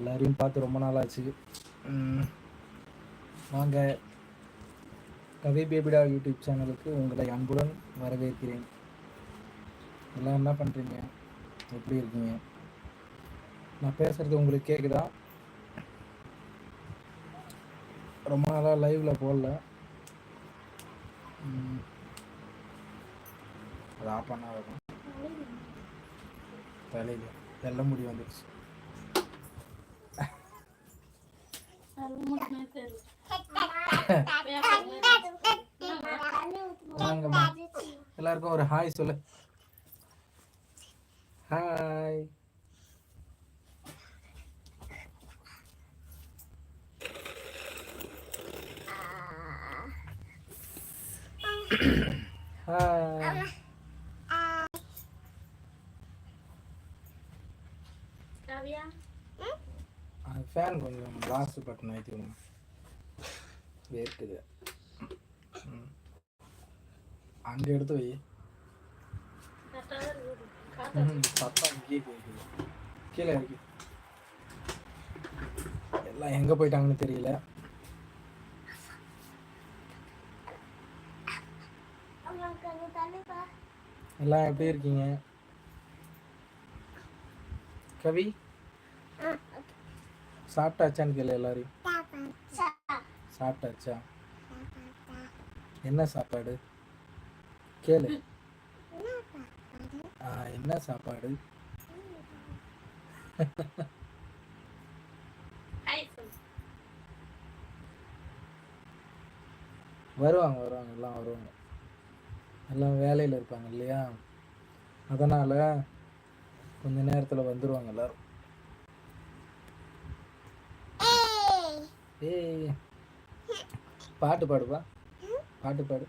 எல்லாரையும் பார்த்து ரொம்ப நாள் ஆச்சு வாங்க. கவி பேபிடா யூடியூப் சேனலுக்கு உங்களை அன்புடன் வரவேற்கிறேன். எல்லாம் என்ன பண்ணுறீங்க எப்படி இருக்கீங்க? நான் பேசுகிறது உங்களுக்கு கேட்குதா ரொம்ப நாளாக லைவில் போடல. அது ஆஃப் பண்ணா தலையில். வெள்ள முடி வந்துடுச்சு எல்லாருக்கும் ஒரு ஹாய் சொல்லு. ஹாய். ஹாய். ஃபேன் கொஞ்சம் லாஸ்ட் பட்டன் ஏற்றிக்கணும் வேர்க்குது. அங்கே எடுத்து வை. ம், சத்தம் இங்கேயே கேட்குது கீழே இருக்கு எல்லாம் எங்கே போயிட்டாங்கன்னு தெரியல. எல்லாம் எப்படி இருக்கீங்க? கவி? சாப்பிட்டாச்சான்னு கேளு எல்லாரையும். சாப்பிட்டாச்சா? என்ன சாப்பாடு? கேளு. என்ன சாப்பாடு? வருவாங்க வருவாங்க எல்லாம் வருவாங்க. எல்லாம் வேலையில் இருப்பாங்க இல்லையா? அதனால் கொஞ்ச நேரத்தில் வந்துடுவாங்க எல்லாரும். ஏய் பாட்டு பாடுப்பா. பாட்டு பாடு.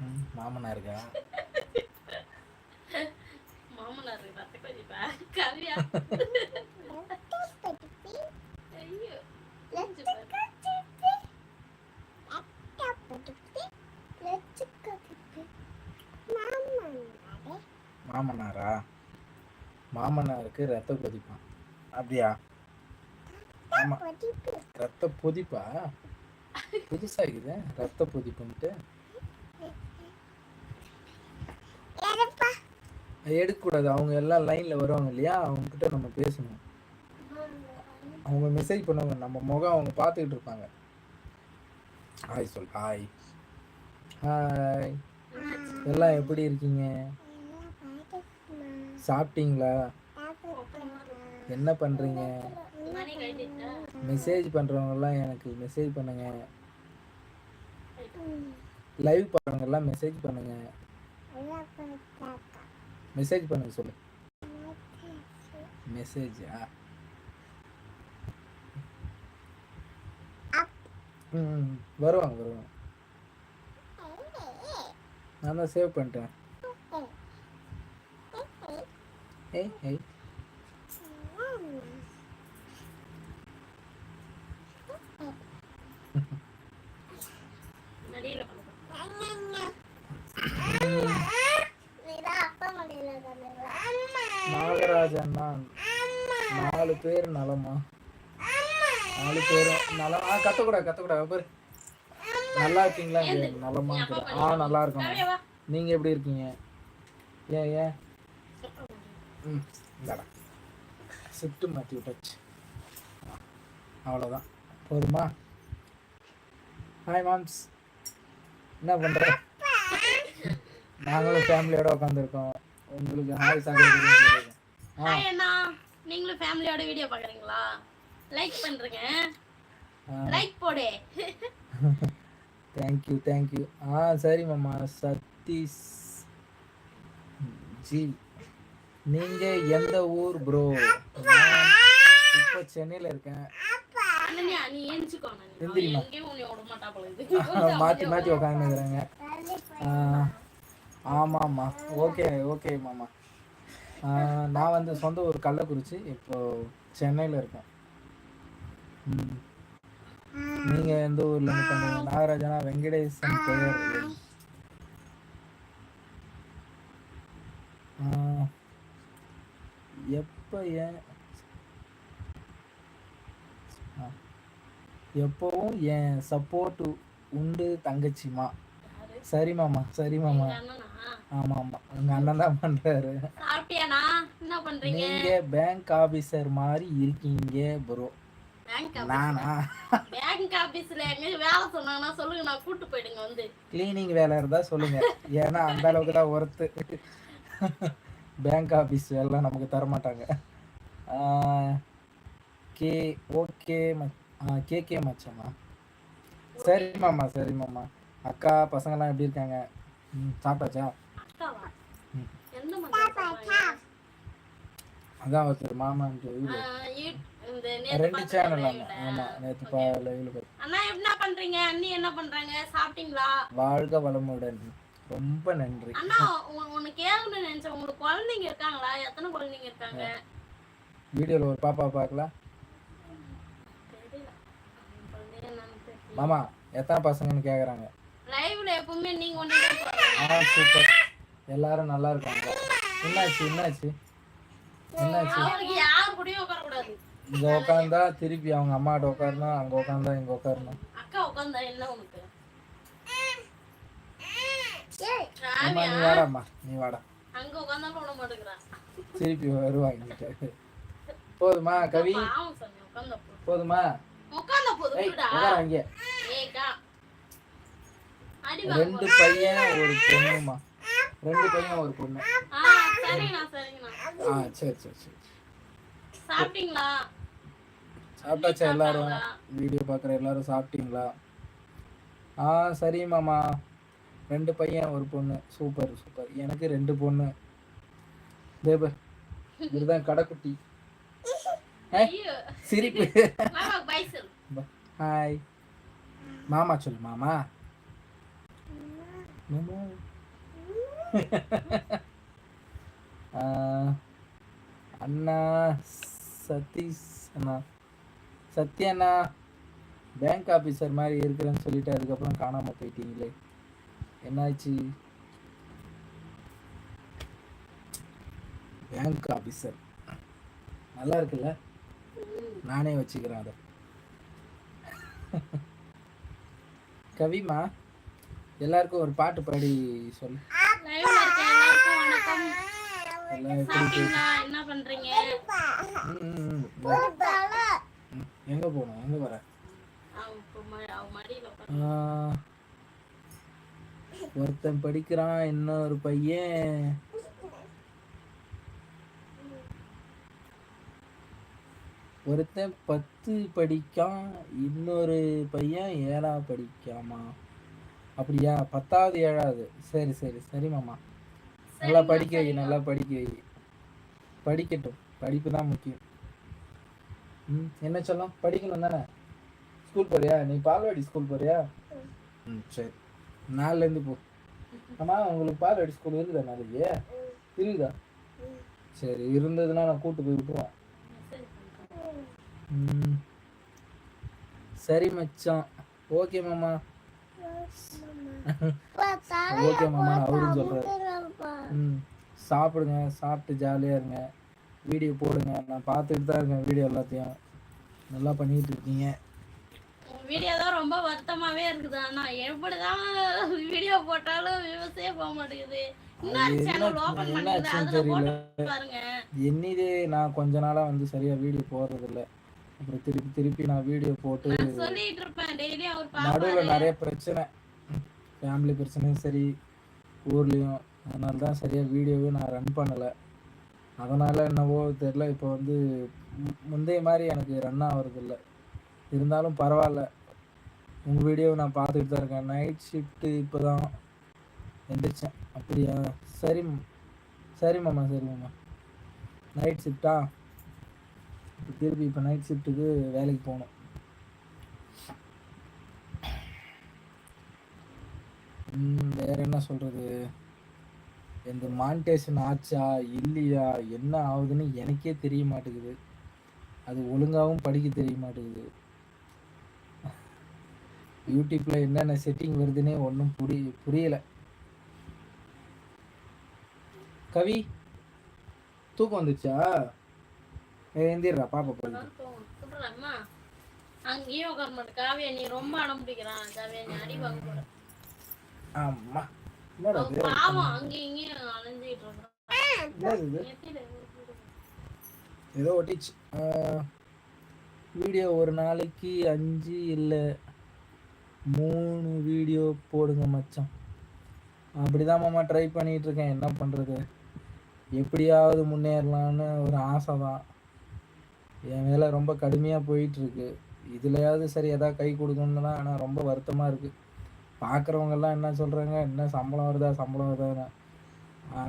ம், மாமனா இருக்கா? மாமனார் ரத்த கொதிப்பா கவியா ஐயோ மூஞ்சி பாரு. மாமனாரா? மாமனாருக்கு ரத்த கொதிப்பான் அப்படியா? ஆமா. ரத்த பொதிப்பா? புதுசா இருக்குது ரத்த பொதிப்புன்ட்டு. எடுக்கக்கூடாது. அவங்க எல்லாம் லைன்ல வருவாங்க இல்லையா? அவங்க கிட்ட நம்ம பேசணும். அவங்க மெசேஜ் பண்ணுவாங்க. நம்ம முகம் அவங்க பார்த்துக்கிட்டு இருப்பாங்க. ஹாய் சொல். ஹாய் ஹாய் எல்லாம் எப்படி இருக்கீங்க? சாப்பிட்டீங்களா? என்ன பண்ணுறீங்க மெசேஜ் பண்ணுறவங்கலாம் எனக்கு மெசேஜ் பண்ணுங்க. லைவ் பண்ணுறவங்கலாம் மெசேஜ் பண்ணுங்க. மெசேஜ் பண்ணுங்க சொல்லு. மெசேஜா ம். வருவாங்க வருவாங்க. நான் தான் சேவ் பண்ணிட்டேன். ஏய் ஏய் நாகராஜன் நாலு பேர் நலமா? நாலு பேரும் நலம் ஆ கத்தக்கூடாது கத்தக்கூடாது பாரு. நல்லா இருக்கீங்களா? நலமா ஆ நல்லா இருக்கும் நீங்க எப்படி இருக்கீங்க? ஏன் ஏன்? ம் இந்தாடா. ஷிஃப்ட்டு மாற்றி விட்டாச்சு. அவ்வளோதான் போதுமா? ஹாய் மாம்ஸ் என்ன பண்ணுற நாங்களும் ஃபேமிலியோட உட்காந்துருக்கோம் உங்களுக்கு ஹாய் சகோதரி ஆ. நீங்களும் ஃபேமிலியோட வீடியோ பார்க்குறீங்களா? லைக் பண்ணுறேங்க லைக் போடு. தேங்க்யூ தேங்க்யூ ஆ சரி மாமா. சதீஷ் ஜி. நீங்கள் எந்த ஊர் ப்ரோ நான் இப்போ சென்னையில் இருக்கேன். மாற்றி மாற்றி உட்காந்துக்கிறாங்க ஆமாம்மா. ஓகே ஓகே மாமா. நான் வந்து சொந்த ஊர் கள்ளக்குறிச்சி. இப்போ சென்னையில் இருக்கேன். ம். நீங்க எந்த ஊர்ல இருந்து நாகராஜனா வெங்கடேசன் பெயர்? எப்போ ஏன். எப்பவும் என் சப்போர்ட் உண்டு தங்கச்சிமா? சரி மாமா சரி மாமா? ஆமா ஆமா. உங்க அண்ணன் தான் பண்றாரு. நீங்க பேங்க் ஆபீசர் மாதிரி இருக்கீங்க ப்ரோ நானா? பேங்க் ஆபீஸ்ல எங்க வேலை சொன்னாங்கன்னா சொல்லுங்க நான் கூட்டு போயிடுங்க வந்து. கிளீனிங் வேலை இருந்தா சொல்லுங்க. ஏன்னா அந்த அளவுக்கு தான் ஒர்த்து பேங்க் ஆபீஸ் வேலைலாம் நமக்கு தர மாட்டாங்க கே ஓகே கே கே மச்சாமா சரி மாமா சரி மாமா. அக்கா பசங்கெல்லாம் எப்படி இருக்காங்க? ம் சாப்பிட்டாச்சா? அதான் ஒருத்தர் நேத்து ரெண்டு சேனல். ஆமா நேற்று பா லைவ்ல பார்த்து அண்ணா என்ன பண்றீங்க? அண்ணி என்ன பண்றாங்க? சாப்பிட்டீங்களா? வாழ்க வளமுடன். ரொம்ப நன்றி. அண்ணா உன்னை கேட்கணும்னு நினைச்சேன் உங்களுக்கு குழந்தைங்க இருக்காங்களா? எத்தனை குழந்தைங்க இருக்காங்க? வீடியோவில் ஒரு பாப்பா பார்க்கலாம். மாமா எத்தனை பசங்கன்னு கேட்குறாங்க லைவ்ல எப்பவுமே நீங்க ஒண்ணு. ஆ சூப்பர். எல்லாரும் நல்லா இருக்காங்க. என்னாச்சு என்னாச்சு? என்னாச்சு? அவருக்கு யாரு கூடயும் உட்கார கூடாது இங்கே உட்காந்தா திருப்பி அவங்க அம்மாட்ட உட்காரணும் அங்கே உட்காந்தா இங்கே உட்காரணும். அக்கா உட்காந்தா என்ன உனக்கு? அம்மா நீ வாடாம்மா நீ வாடா. அங்க உட்காந்தாலும் விட மாட்டேங்கிறான் திருப்பி வருவாங்க போதுமா கவி? உட்காந்தா போதும். உட்காந்தா போதும் ரெண்டு பையன் ஒரு பொண்ணுமா? ரெண்டு பையன் ஒரு பொண்ணு. ஆ சரி சரி சரி. சாப்பிட்டீங்களா? சாப்பிட்டாச்சா எல்லாரும்? வீடியோ பார்க்குற எல்லாரும் சாப்பிட்டீங்களா? ஆ சரி மாமா. ரெண்டு பையன் ஒரு பொண்ணு. சூப்பர் சூப்பர் எனக்கு ரெண்டு பொண்ணு. தேப இதுதான் கடைக்குட்டி. சிரிப்பு. ஹாய் மாமா சொல்லு மாமா. மாமா. அண்ணா சதீஷ் அண்ணா. சத்யா அண்ணா பேங்க் ஆஃபீஸர் மாதிரி இருக்கிறேன்னு சொல்லிட்டு அதுக்கப்புறம் காணாமல் போயிட்டீங்களே. என்னாச்சு பேங்க் ஆஃபீஸர் நல்லா இருக்குல்ல நானே வச்சுக்கிறேன் அதை கவிமா எல்லாருக்கும் ஒரு பாட்டு பாடி சொல்லு என்ன பண்றீங்க எங்க போகணும் எங்க வர அவன் இப்ப ம- அவன் மடியில உட்காந்து ஆ, ஒருத்தன் படிக்கிறான் இன்னொரு பையன். ஒருத்தன் பத்து படிக்கான் இன்னொரு பையன் ஏழா படிக்காமா? அப்படியா? பத்தாவது ஏழாவது. சரி சரி சரி மாமா. நல்லா படிக்க வை நல்லா படிக்க வை. படிக்கட்டும். படிப்பு தான் முக்கியம். ம் என்ன சொல்லும்? படிக்கணும் தானே. ஸ்கூல் போறியா? நீ பால்வாடி ஸ்கூல் போறியா? ம் சரி. நாலுலேருந்து போ. அம்மா உங்களுக்கு பால் பால்வாடி ஸ்கூல் இருக்குதா நாளைக்கு. இருக்குதா சரி இருந்ததுன்னா நான் கூட்டு போய் விட்டுருவேன். ம். சரி மச்சான். ஓகே மாமா. ஓகே மாமா அவரும் சொல்கிறார் ம். சாப்பிடுங்க சாப்பிட்டு ஜாலியாக இருங்க. வீடியோ போடுங்க. நான் பார்த்துட்டு தான் இருக்கேன் வீடியோ எல்லாத்தையும். நல்லா பண்ணிகிட்டு இருக்கீங்க. வீடியோ தான் ரொம்ப வருத்தமாவே இருக்குது. ஆனா எப்படிதான் வீடியோ போட்டாலும் விவசாயே போக மாட்டேங்குது. தெரியல. என்னிதே நான் கொஞ்ச நாளாக வந்து சரியாக வீடியோ போடுறதில்ல. அப்புறம் திருப்பி திருப்பி நான் வீடியோ போட்டு நடுவில் நிறைய பிரச்சனை. ஃபேமிலி பிரச்சனையும் சரி ஊர்லேயும். அதனால தான் சரியாக வீடியோவே நான் ரன் பண்ணலை. அதனால் என்னவோ தெரில இப்போ வந்து முந்தைய மாதிரி எனக்கு ரன் ஆகிறதில்ல இருந்தாலும் பரவாயில்ல. உங்கள் வீடியோவை நான் பார்த்துக்கிட்டு தான் இருக்கேன். நைட் ஷிஃப்ட்டு இப்போ தான் எந்திரிச்சேன். அப்படியா? சரி சரி மாமா சரி மாமா. நைட் ஷிஃப்ட்டா இப்போ திருப்பி இப்போ நைட் ஷிஃப்ட்டுக்கு வேலைக்கு போகணும். வேற என்ன சொல்றது? இந்த மானிட்டேஷன் ஆச்சா இல்லையா? என்ன ஆகுதுன்னு எனக்கே தெரிய மாட்டேங்குது. அது ஒழுங்காகவும் படிக்க தெரிய மாட்டேங்குது. யூடியூப்ல என்னென்ன செட்டிங் வருதுன்னே ஒன்றும் புரிய புரியல. கவி தூக்கம் வந்துச்சா எந்திரா பாப்பா போய் உட்கார மாட்டேன் காவியா நீ ரொம்ப அடம் பிடிக்கிறான். காவியா நீ அடி வாங்க போற. ஆமா. என்னடா அவன் இது? பாவம் அங்கேயும் இங்கேயும் அலைஞ்சிட்டு இருக்கான். என்னது இது? எத்திடு. ஏதோ ஒட்டிச்சு. வீடியோ ஒரு நாளைக்கு அஞ்சு இல்லை மூணு வீடியோ போடுங்க மச்சான். அப்படிதான் மாமா ட்ரை பண்ணிட்டு இருக்கேன் என்ன பண்ணுறது எப்படியாவது முன்னேறலான்னு ஒரு ஆசை தான் என் வேலை ரொம்ப கடுமையாக போயிட்டுருக்கு. இதுலையாவது சரி எதாவது கை கொடுக்கணும்னா ஆனால் ரொம்ப வருத்தமாக இருக்குது பார்க்குறவங்கெல்லாம் என்ன சொல்கிறாங்க என்ன சம்பளம் வருதா? சம்பளம் வருதான்னு.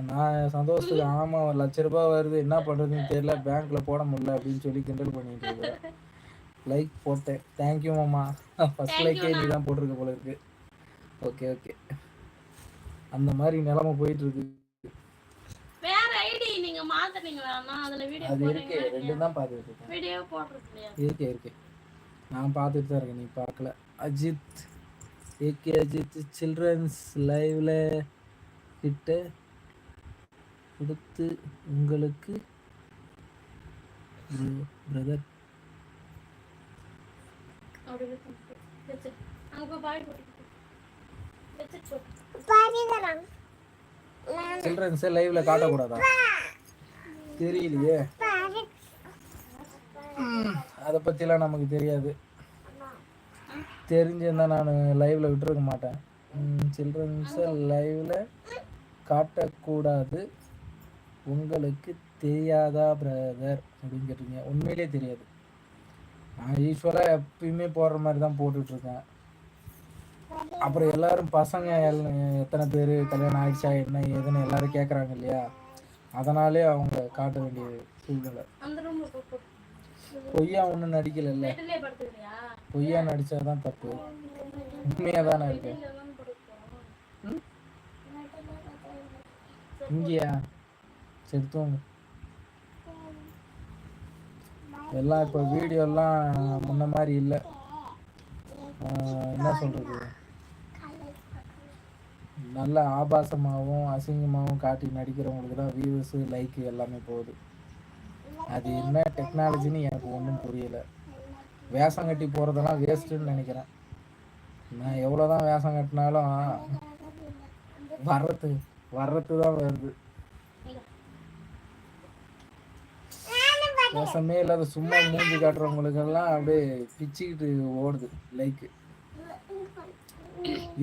நான் சந்தோஷத்துக்கு ஆமாம் ஒரு லட்ச ரூபாய் வருது. என்ன பண்ணுறதுன்னு தெரியல. பேங்க்ல போட முடியல அப்படின்னு சொல்லி கிண்டல் பண்ணிட்டு இருக்கேன் லைக் போட்டேன் தேங்க்யூ மாமா. ஃபர்ஸ்ட் லைக்கே நீ தான் போட்டிருக்க போல இருக்கு. ஓகே ஓகே அந்த மாதிரி நிலமை போயிட்டு இருக்கு வேற ஐடி நீங்க மாத்துறீங்களா அதுல வீடியோ அது இருக்கு. போடுறீங்களா ரெண்டு தான் பார்த்துட்டு இருக்கேன். வீடியோ இல்லையா இருக்கே இருக்கு. நான் பார்த்துட்டு தான் இருக்கேன். நீ பார்க்கல அஜித். ஏகே அஜித் சில்ட்ரன்ஸ் லைவ்ல கிட்ட கொடுத்து உங்களுக்கு பிரதர் அப்படி இருக்கு. வச்சு. அங்க போட்டு லைவ்ல காட்டக்கூடாதா? தெரியலையே. அதை பற்றிலாம் நமக்கு தெரியாது. தெரிஞ்சிருந்தா நான் லைவ்ல விட்டுருக்க மாட்டேன். சில்ட்ரன்ஸை லைவ்ல காட்டக்கூடாது. உங்களுக்கு தெரியாதா பிரதர் அப்படின்னு கேட்டிருக்கீங்க. உண்மையிலே தெரியாது. நான் யூஸ்வலாக எப்பயுமே போடுற மாதிரி தான் போட்டுட்ருக்கேன். அப்புறம் எல்லாரும் பசங்க எத்தனை பேர் கல்யாணம் ஆயிடுச்சா என்ன ஏதுன்னு எல்லாரும் கேட்குறாங்க இல்லையா? அதனாலே அவங்க காட்ட வேண்டிய சூழ்நிலை. பொய்யா ஒன்றும் பெட்லயே படுத்துக்கிறியா? பொய்யா நடிச்சாதான் தப்பு. உண்மையாக தானே இருக்கு இங்கேயா? சரி தூங்கு. எல்லாம் இப்போ வீடியோலாம் முன்ன மாதிரி இல்லை. என்ன சொல்கிறது நல்ல ஆபாசமாகவும் அசிங்கமாகவும் காட்டி நடிக்கிறவங்களுக்கு தான் வியூஸு லைக்கு எல்லாமே போகுது. அது என்ன டெக்னாலஜின்னு எனக்கு ஒன்றும் புரியலை. வேஷம் கட்டி போகிறதெல்லாம் வேஸ்ட்டுன்னு நினைக்கிறேன். நான் எவ்வளோ தான் வேஷம் கட்டினாலும் வர்றது வர்றது தான் வருது. வேஷமே இல்லாத சும்மா மூஞ்சி காட்டுறவங்களுக்கெல்லாம் அப்படியே பிச்சுக்கிட்டு ஓடுது லைக்கு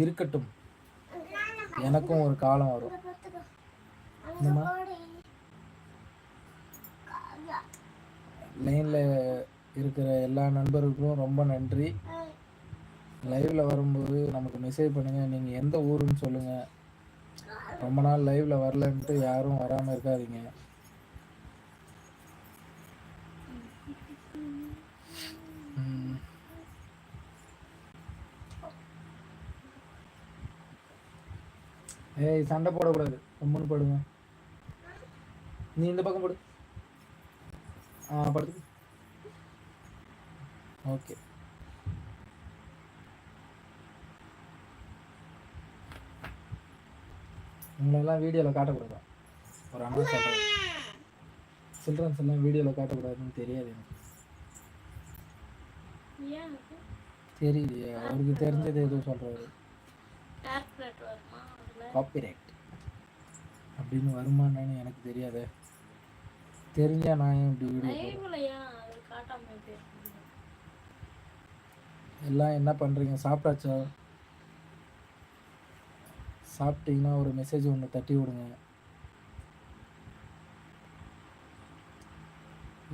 இருக்கட்டும். எனக்கும் ஒரு காலம் வரும். லைனில் இருக்கிற எல்லா நண்பர்களுக்கும் ரொம்ப நன்றி. லைவில் வரும்போது நமக்கு மெசேஜ் பண்ணுங்கள் நீங்கள் எந்த ஊருன்னு சொல்லுங்கள் ரொம்ப நாள் லைவில் வரலன்ட்டு யாரும் வராமல் இருக்காதீங்க. ஏய் சண்டை போடக்கூடாது. கம்முன்னு படுங்க நீ இந்த பக்கம் படு. ஆ படுத்து ஓகே. உங்களெல்லாம் வீடியோவில் காட்டக்கூடாதா? ஒரு அண்ணா சொல்கிறேன் சில்ட்ரன்ஸ் எல்லாம் வீடியோவில் காட்டக்கூடாதுன்னு தெரியாது எனக்கு. தெரியலையே. அவருக்கு தெரிஞ்சது எதுவும் சொல்கிறாரு காப்பிரைட் அப்படின்னு வருமானு எனக்கு தெரியாதே. தெரிஞ்சா நான் இப்படி வீடியோ? எல்லாம் என்ன பண்ணுறீங்க சாப்பிட்டாச்சா? சாப்பிட்டீங்கன்னா ஒரு மெசேஜ் ஒன்று தட்டி விடுங்க.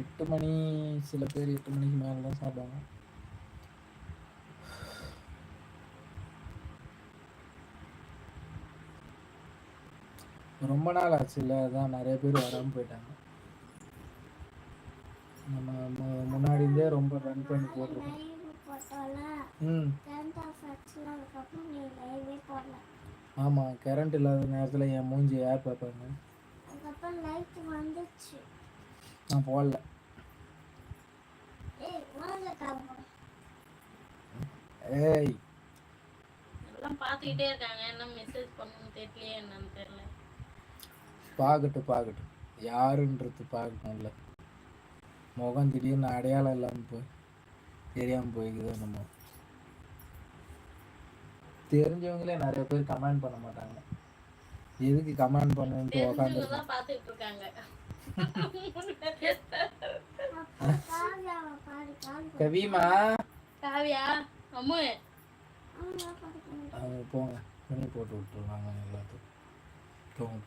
எட்டு மணி சில பேர் எட்டு மணிக்கு மேலே தான் சாப்பிடுவாங்க. ரொம்ப நாள் ஆச்சுல்ல அதான் நிறைய பேர் வராமல் போயிட்டாங்க. நம்ம முன்னாடி இருந்தே ரொம்ப ரன் பண்ணி போட்டிருக்கோம். ம். ஆமாம் கரண்ட் இல்லாத நேரத்தில் என் மூஞ்சி யார் பார்ப்பாங்க? நான் போடல. ஏய். எல்லாம் பார்த்துக்கிட்டே இருக்காங்க என்ன மெசேஜ் பண்ணணும்னு தெரியலையே என்னன்னு தெரியல. பார்க்கட்டும் பார்க்கட்டும் யாருன்றது பார்க்கணும்ல முகம் திடீர்னு அடையாளம் இல்லாமல் போய் தெரியாமல் போய்க்குது நம்ம தெரிஞ்சவங்களே நிறைய பேர் கமெண்ட் பண்ண மாட்டாங்க. எதுக்கு கமெண்ட் பண்ணுன்ட்டு உக்காந்து கவிமா. காவியா அம்மு. அவங்க போங்க துணி போட்டு விட்டுருவாங்க எல்லாத்துக்கும் தூங்க.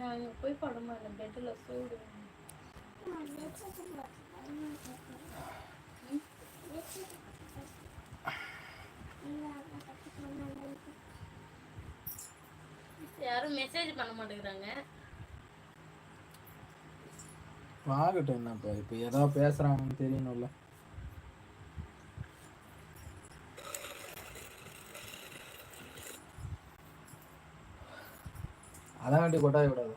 நான் போய் படமா இல்லை பெட்டில் சூடு யாரும் மெசேஜ் பண்ண மாட்டேங்கிறாங்க. ஆகட்டும் என்னப்பா இப்போ ஏதோ பேசுகிறாங்கன்னு தெரியணும்ல. அதான் வேண்டி கொட்டாய விடாது.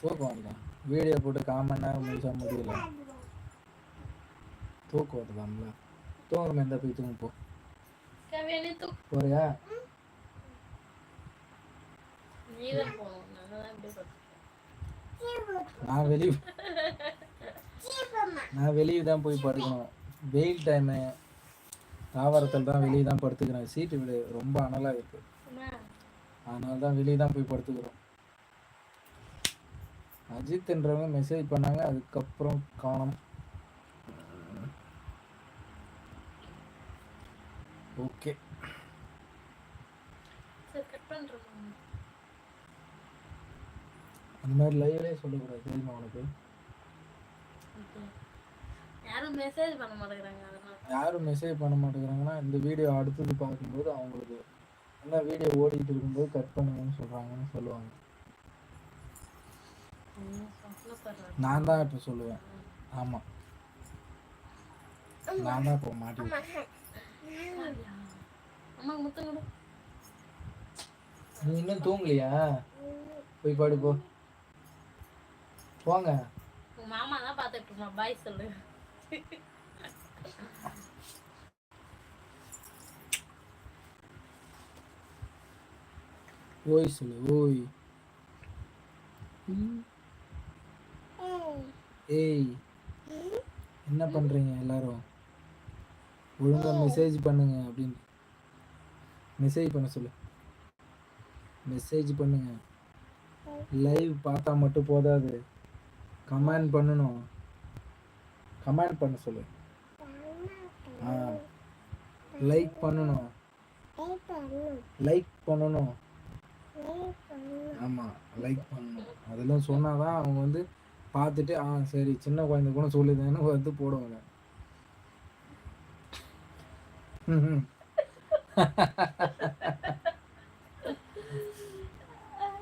தூக்கம் வருதான் வீடியோ போட்டு கால் மணி நேரம் முடிச்சா முடியல. தூக்கம் வருதாம்ல தூங்க எந்த போய் தூங்க போ. போறியா? நான் வெளியே நான் வெளியே தான் போய் படுக்கணும். வெயில் டைமு தாவரத்தில் தான் வெளியே தான் படுத்துக்கிறேன். சீட்டு விடு ரொம்ப அனலாக இருக்கு. என்ன? அதனால தான் வெளியே தான் போய் படுத்துக்கிறோம். அஜித்ன்றவங்க மெசேஜ் பண்ணாங்க அதுக்கப்புறம் காணோம். ஓகே அந்த மாதிரி லைவ்லேயே சொல்லக்கூடாது தெரியுமா உனக்கு? யாரும் மெசேஜ் பண்ண மாட்டேங்கிறாங்க யாரும் மெசேஜ் பண்ண மாட்டேங்கிறாங்கன்னா இந்த வீடியோ அடுத்தது பார்க்கும்போது அவங்களுக்கு என்ன வீடியோ ஓடிட்டு இருக்கும்போது கட் பண்ணுங்கன்னு சொல்கிறாங்கன்னு சொல்லுவாங்க. நான் தான் இப்போ சொல்லுவேன். ஆமாம் நான் தான் இப்போ மாட்டி விட்டேன். அம்மாக்கு முத்தம் கொடு. நீ இன்னும் தூங்கலையா? போய் படு போ. போங்க. உங்க மாமா தான் பார்த்துட்டு இருக்கோம் பாய் சொல்லு. ஓய் சொல்லு ஓய் ஏய் என்ன பண்றீங்க எல்லாரும்? ஒழுங்கா மெசேஜ் பண்ணுங்க அப்படின்னு. மெசேஜ் பண்ண சொல்லு. மெசேஜ் பண்ணுங்க. லைவ் பார்த்தா மட்டும் போதாது. கமெண்ட் பண்ணணும். கமெண்ட் பண்ண சொல்லு. ஆ. லைக் பண்ணணும். லைக் பண்ணணும். ஆமாம் லைக் பண்ணணும். அதெல்லாம் சொன்னாதான் அவங்க வந்து பார்த்துட்டு ஆ சரி சின்ன குழந்தை கூட சொல்லுதுன்னு வந்து போடுவாங்க.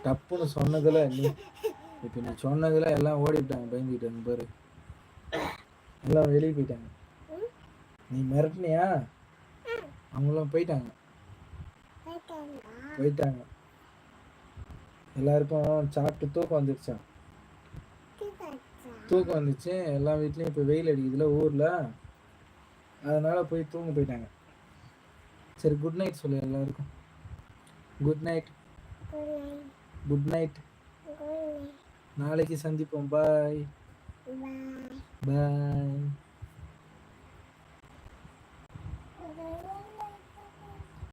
தப்புன்னு சொன்னதுல நீ இப்போ நீ சொன்னதுல எல்லாம் ஓடிட்டாங்க பயந்துக்கிட்டாங்க பாரு. எல்லாம் வெளியே போயிட்டாங்க. நீ மிரட்டினியா? அவங்களாம் போயிட்டாங்க. போயிட்டாங்க. எல்லாருக்கும் சாப்பிட்டு தூக்கம் வந்துருச்சா? தூக்கம் வந்துச்சு. எல்லா வீட்லேயும் இப்போ வெயில் அடிக்குதுல ஊரில். அதனால போய் தூங்க போயிட்டாங்க. சரி குட் நைட் சொல்லு எல்லாருக்கும். குட் நைட் குட் நைட் நாளைக்கு சந்திப்போம். பாய் பாய்